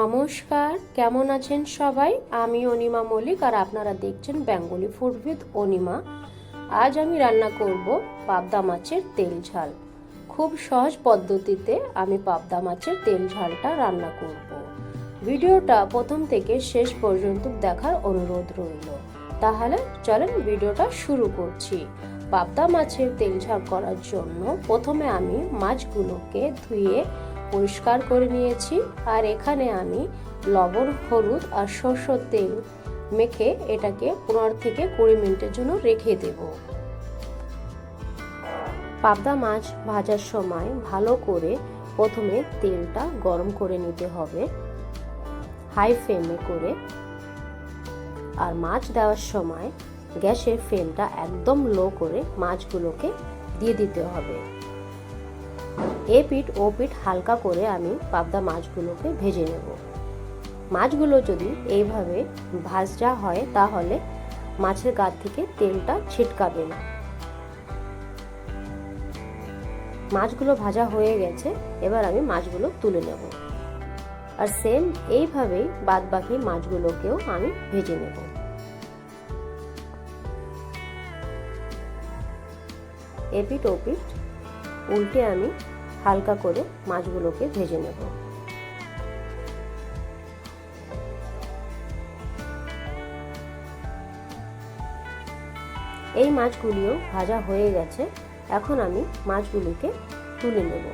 নমস্কার, কেমন আছেন সবাই? আমি অনিমা মল্লিক আর আপনারা দেখছেন বেঙ্গলি ফুড উইথ অনিমা। আজ আমি রান্না করব পাবদা মাছের তেল ঝাল। খুব সহজ পদ্ধতিতে আমি পাবদা মাছের তেল ঝালটা রান্না করব। ভিডিওটা প্রথম থেকে শেষ পর্যন্ত দেখার অনুরোধ রইল। তাহলে চলেন ভিডিওটা শুরু করছি। পাবদা মাছের তেল ঝাল করার জন্য প্রথমে আমি মাছগুলোকে ধুয়ে পরিষ্কার করে নিয়েছি। আর এখানে আমি লবণ, হলুদ আর সরষের তেল মেখে এটাকে পনেরো থেকে কুড়ি মিনিটের জন্য রেখে দেব। পাবদা মাছ ভাজার সময় ভালো করে প্রথমে তেলটা গরম করে নিতে হবে। হাই ফ্লেমে করে। আর মাছ দেওয়ার সময় গ্যাসের ফ্লেমটা একদম লো করে মাছগুলোকে দিয়ে দিতে হবে। এ পিঠ ও পিঠ হালকা করে আমি পাবদা মাছগুলোকে ভেজে নেব। মাছগুলো যদি এইভাবে ভাজা হয় তাহলে মাছের গা থেকে তেলটা ছিটকাবে না। মাছগুলো ভাজা হয়ে গেছে, এবার আমি মাছগুলো তুলে নেব। আর সেম এইভাবেই বাদ বাকি মাছগুলোকেও আমি ভেজে নেব। এপিট ওপিট উল্টে আমি হালকা করে মাছগুলোকে ভেজে নেব। এই মাছগুলিও ভাজা হয়ে গেছে, এখন আমি মাছগুলিকে তুলে নেব।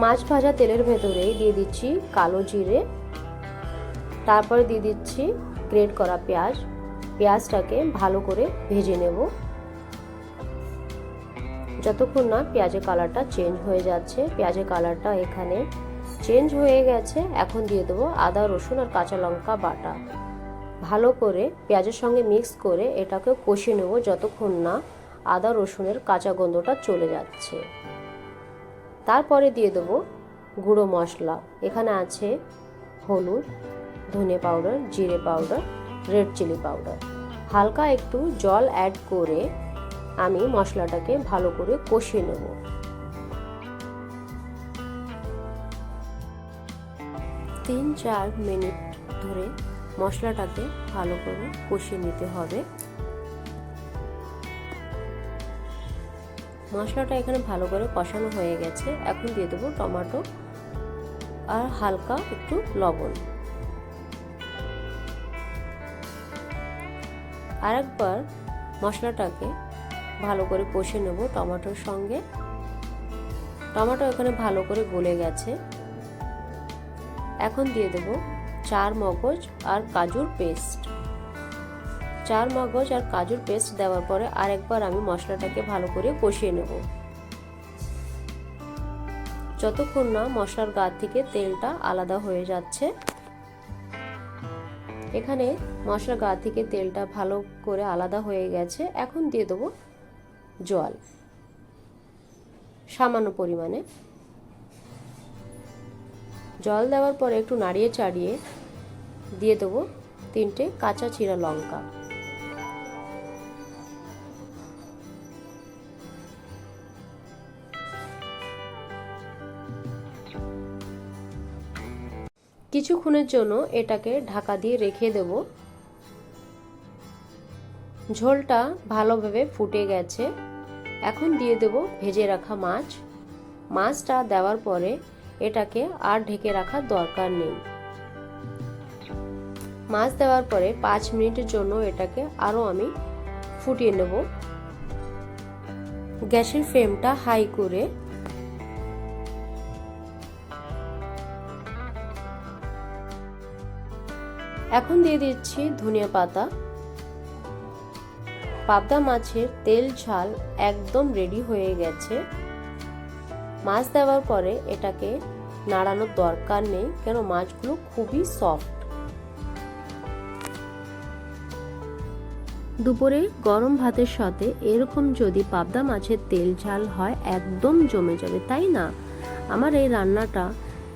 মাছ ভাজা তেলের ভেতরেই দিয়ে দিচ্ছি কালো জিরে। তারপরে দিয়ে দিচ্ছি গ্রেট করা পেঁয়াজ। পেঁয়াজটাকে ভালো করে ভেজে নেব। যতক্ষণ না পেঁয়াজের কালারটা চেঞ্জ হয়ে যাচ্ছে, পেঁয়াজের কালারটা এখানে চেঞ্জ হয়ে গেছে, এখন দিয়ে দেবো আদা, রসুন আর কাঁচা লঙ্কা বাটা। ভালো করে পেঁয়াজের সঙ্গে মিক্স করে এটাকে কষিয়ে নেব যতক্ষণ না আদা, রসুনের কাঁচা গন্ধটা চলে যাচ্ছে। তারপরে দিয়ে দেবো গুঁড়ো মশলা। এখানে আছে হলুদ, ধনে পাউডার, জিরে পাউডার, রেড চিলি পাউডার। হালকা একটু জল অ্যাড করে আমি মশলাটাকে ভালো করে কষিয়ে নেব। তিন চার মিনিট ধরে মশলাটাকে ভালো করে কষিয়ে নিতে হবে। মশলাটা এখানে ভালো করে কষানো হয়ে গেছে। এখন দিয়ে দেবো টমেটো আর হালকা একটু লবণ। আরেকবার মশলাটাকে ভালো করে কষে নেব টমেটোর সঙ্গে। টমেটো এখানে ভালো করে গলে গেছে। এখন দিয়ে দেব চার মগজ আর কাজুর পেস্ট। চার মগজ আর কাজুর পেস্ট দেওয়ার পরে আরেকবার আমি মশলাটাকে ভালো করে কষিয়ে নেব। যতক্ষণ না মশলার গা থেকে তেলটা আলাদা হয়ে যাচ্ছে, এখানে মশলার গা থেকে তেলটা ভালো করে আলাদা হয়ে গেছে, এখন দিয়ে দেবো জল, সামান্য পরিমাণে। জল দেওয়ার পরে একটু নাড়িয়ে চাড়িয়ে দিয়ে দেবো তিনটে কাঁচা চিরা লঙ্কা। কিছুক্ষণের জন্য এটাকে ঢাকা দিয়ে রেখে দেব। ঝোলটা ভালোভাবে ফুটে গেছে। এখন দিয়ে দেব ভেজে রাখা মাছ। মাছটা দেওয়ার পরে এটাকে আর ঢেকে রাখার দরকার নেই। মাছ দেওয়ার পরে পাঁচ মিনিটের জন্য এটাকে আরও আমি ফুটিয়ে নেব। গ্যাসের ফ্লেমটা হাই করে এখন দিয়ে দিচ্ছি ধনিয়া পাতা। পাবদা মাছের তেল, ঝাল একদম রেডি হয়ে গেছে। মাছ দেওয়ার পরে এটাকে নাড়ানোর দরকার নেই, কেন মাছগুলো খুবই সফট দুপুরে গরম ভাতের সাথে এরকম যদি পাবদা মাছের তেল, ঝাল হয়, একদম জমে যাবে, তাই না? আমার এই রান্নাটা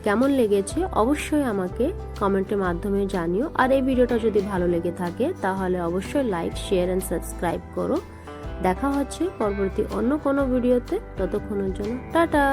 কেমন লেগেছে অবশ্যই আমাকে কমেন্টের মাধ্যমে জানিও। আর এই ভিডিওটা যদি ভালো লেগে থাকে, তাহলে অবশ্যই লাইক শেয়ার অ্যান্ড সাবস্ক্রাইব করো। দেখা হচ্ছে পরবর্তী অন্য কোনো ভিডিওতে ততক্ষণের জন্য টাটা!